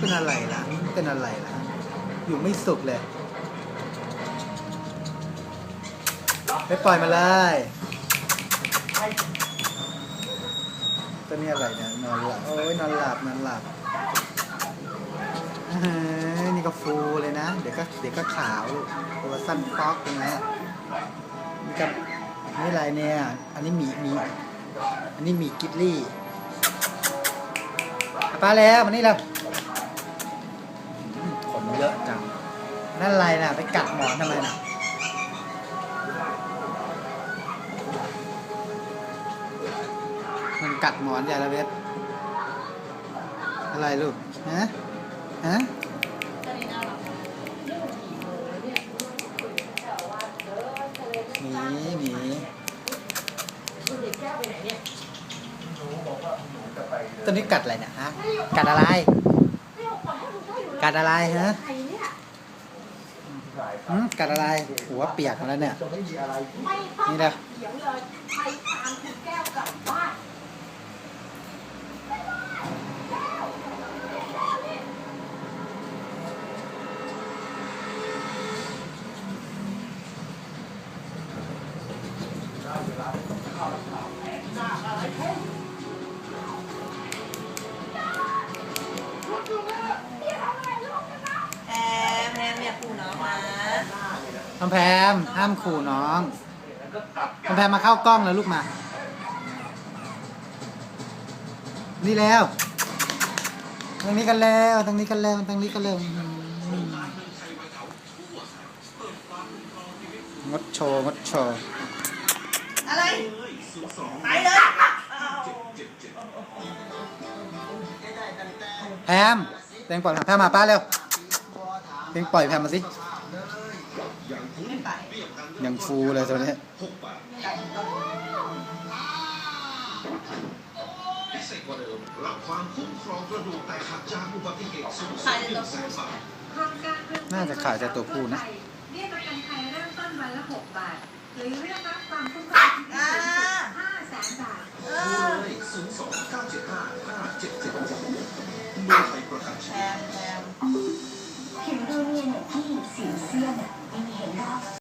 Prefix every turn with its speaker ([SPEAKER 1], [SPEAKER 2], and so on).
[SPEAKER 1] เป็นอะไรล่ะเป็นอะไรล่ะ อยู่ไม่สุขเลยไปปล่อยมาเลยตัวนี้อะไรเนี่ยนอนหลับโอ้ยนอนหลับนอนหลับอ่าฮะนี่ก็ฟูเลยนะ เดี๋ยวก็เดี๋ยวก็ขาวลูกตัวสั้นป๊อกตรงนี้นี่กับนี่อะไรเนี่ย อันนี้หมีหมีอันนี้หมีกิตลี่ป้าแล้วมานี่แล้ว เยอะจัง นั่นอะไรน่ะ ไปกัดหมอนทำไมน่ะ มันกัดหมอนใหญ่ละเวทอะไรลูก ฮะ ฮะหมีหมีตัวนี้กัดอะไรเนี่ยฮะ กัดอะไร กัดอะไรฮะหืมกัดอะไรหัวเปียกหมดแล้วเนี่ยนี่นะ
[SPEAKER 2] เถียงเลยไปตามคุณแก้
[SPEAKER 3] ขู่น้องนะ
[SPEAKER 1] น้องแพมห้ามขู่น้องน้องแพมมาเข้ากล้องแล้วลูกมา นี่แล้วตรงนี้กันแล้วตรงนี้กันแล้วตรงนี้กันแล้วอืมงดโชว์งดโชว์
[SPEAKER 3] อะไรไปเลยเอา
[SPEAKER 1] แพมเต็งปล่อยแพมมาป้าเร็ว เต็งปล่อยแพมมาสิ
[SPEAKER 3] ไม่ไป
[SPEAKER 1] ยังฟูเลยตัวนี้
[SPEAKER 4] พิเศษกว่าเดิมรับความคุ้มครองกระดูกแตกหักจากอุบัติเหตุสูงสุ
[SPEAKER 3] ขา
[SPEAKER 4] ด
[SPEAKER 3] ย
[SPEAKER 4] ห
[SPEAKER 3] ใน
[SPEAKER 4] นึ่
[SPEAKER 3] ตัว
[SPEAKER 4] งแส
[SPEAKER 3] ผู้
[SPEAKER 4] นบาท
[SPEAKER 2] โครงการเพิ่ม
[SPEAKER 1] น่าจะขายแต่ตัวผู้นะ
[SPEAKER 2] เบี้ยประกันภัยเริ่มต้นวันละ 6 บาท หรือเรียกรับความคุ้มครองที่
[SPEAKER 3] อ่า
[SPEAKER 2] สูงสุด